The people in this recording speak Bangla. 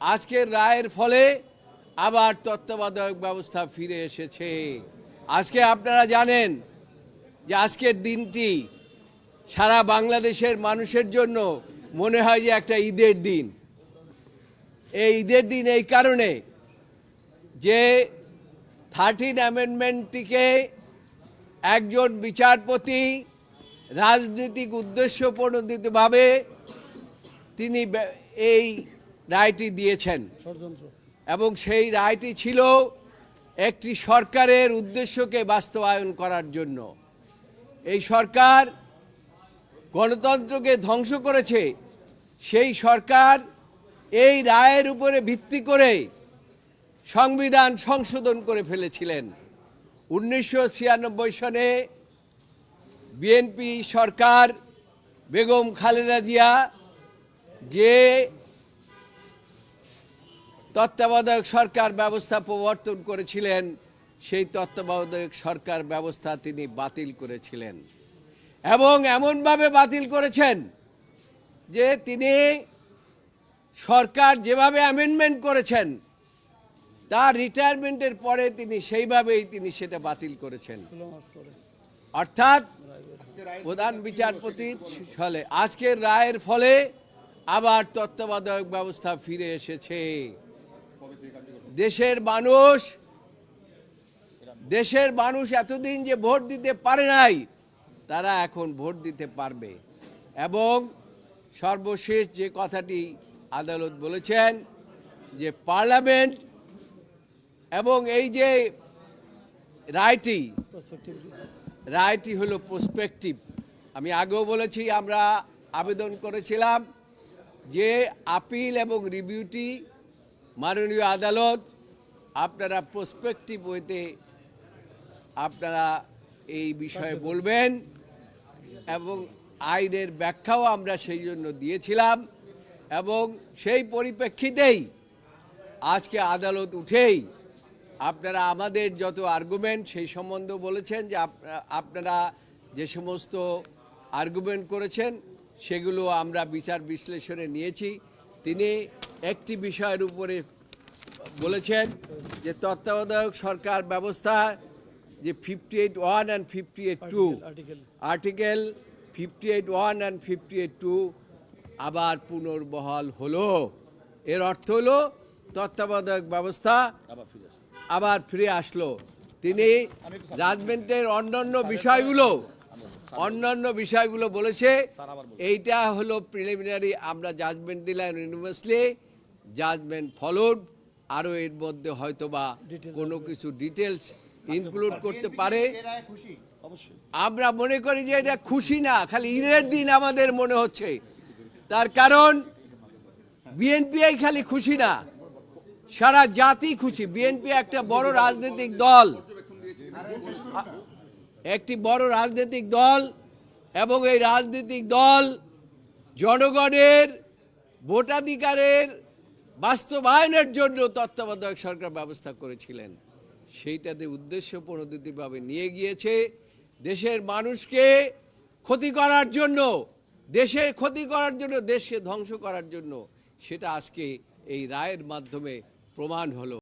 আজকের রায়ের ফলে আবার তত্ত্বাবধায়ক ব্যবস্থা ফিরে এসেছে। আজকে আপনারা জানেন যে আজকের দিনটি সারা বাংলাদেশের মানুষের জন্য মনে হয় যে একটা ঈদের দিন। এই ঈদের দিন এই কারণে যে থার্টিন অ্যামেন্ডমেন্টটিকে একজন বিচারপতি রাজনৈতিক উদ্দেশ্য প্রণোদিতভাবে তিনি এই রায়টি দিয়েছেন। এবং সেই রায়টি ছিল একটি সরকারের উদ্দেশ্যকে বাস্তবায়ন করার জন্য। এই সরকার গণতন্ত্রকে ধ্বংস করেছে সেই সরকার এই রায়ের উপরে ভিত্তি করে সংবিধান সংশোধন করে ফেলেছিলেন। উনিশশো ছিয়ানব্বই সনে বিএনপি সরকার বেগম খালেদা জিয়া যে তত্ত্বাবধায়ক সরকার ব্যবস্থা প্রবর্তন করেছিলেন, সেই তত্ত্বাবধায়ক সরকার ব্যবস্থা তিনি বাতিল করেছিলেন। এবং এমনভাবে বাতিল করেছেন যে তিনি সরকার যেভাবে অ্যামেন্ডমেন্ট করেছেন, তার রিটায়ারমেন্টের পরে তিনি সেইভাবেই তিনি সেটা বাতিল করেছেন। অর্থাৎ প্রধান বিচারপতির ফলে আজকের রায়ের ফলে আবার তত্ত্বাবধায়ক ব্যবস্থা ফিরে এসেছে। দেশের মানুষ দেশের মানুষ এতদিন যে ভোট দিতে পারে নাই, তারা এখন ভোট দিতে পারবে। এবং সর্বশেষ যে কথাটি আদালত বলেছেন যে পার্লামেন্ট এবং এই যে রায়টি রায়টি হলো প্রসপেক্টিভ আমি আগেও বলেছি, আমরা আবেদন করেছিলাম যে আপিল এবং রিভিউটি মাননীয় আদালত আপনারা প্রসপেক্টিভ ওয়েতে আপনারা এই বিষয়ে বলবেন এবং আইনের ব্যাখ্যাও আমরা সেই জন্য দিয়েছিলাম এবং সেই পরিপ্রেক্ষিতেই আজকে আদালত উঠেই আপনারা আমাদের যত আর্গুমেন্ট সেই সম্বন্ধে বলেছেন যে আপনারা যে সমস্ত আর্গুমেন্ট করেছেন সেগুলো আমরা বিচার বিশ্লেষণে নিয়েছি। তিনি একটি বিষয়ের উপরে বলেছেন যে তত্ত্বাবধায়ক সরকার ব্যবস্থা যে fifty eight one and fifty eight two article fifty eight one and fifty eight two আবার পুনর্বহাল হলো। এর অর্থ হলো তত্ত্বাবধায়ক ব্যবস্থা আবার ফিরে আসলো। তিনি জাজমেন্টের অন্যান্য বিষয়গুলো অন্যান্য বিষয়গুলো বলেছে। এইটা হলো প্রিলিমিনারি আমরা জাজমেন্ট দিলাম ইউনিভার্সলি জাজমেন্ট ফলোড আরও এর মধ্যে হয়তোবা কোনো কিছু ডিটেলস ইনক্লুড করতে পারে। আমরা মনে করি যে এটা খুশি না খালি ঈদের দিন আমাদের মনে হচ্ছে। তার কারণ বিএনপি খালি খুশি না। সারা জাতি খুশি। বিএনপি একটা বড় রাজনৈতিক দল। একটি বড় রাজনৈতিক দল এবং এই রাজনৈতিক দল জনগণের ভোটাধিকারের বাস্তবায়নের জন্য তত্ত্বাবধায়ক সরকার ব্যবস্থা করেছিলেন। সেইটাতে উদ্দেশ্য প্রণোদিতভাবে নিয়ে গিয়েছে দেশের মানুষকে ক্ষতি করার জন্য, দেশের ক্ষতি করার জন্য, দেশকে ধ্বংস করার জন্য। সেটা আজকে এই রায়ের মাধ্যমে প্রমাণ হলো।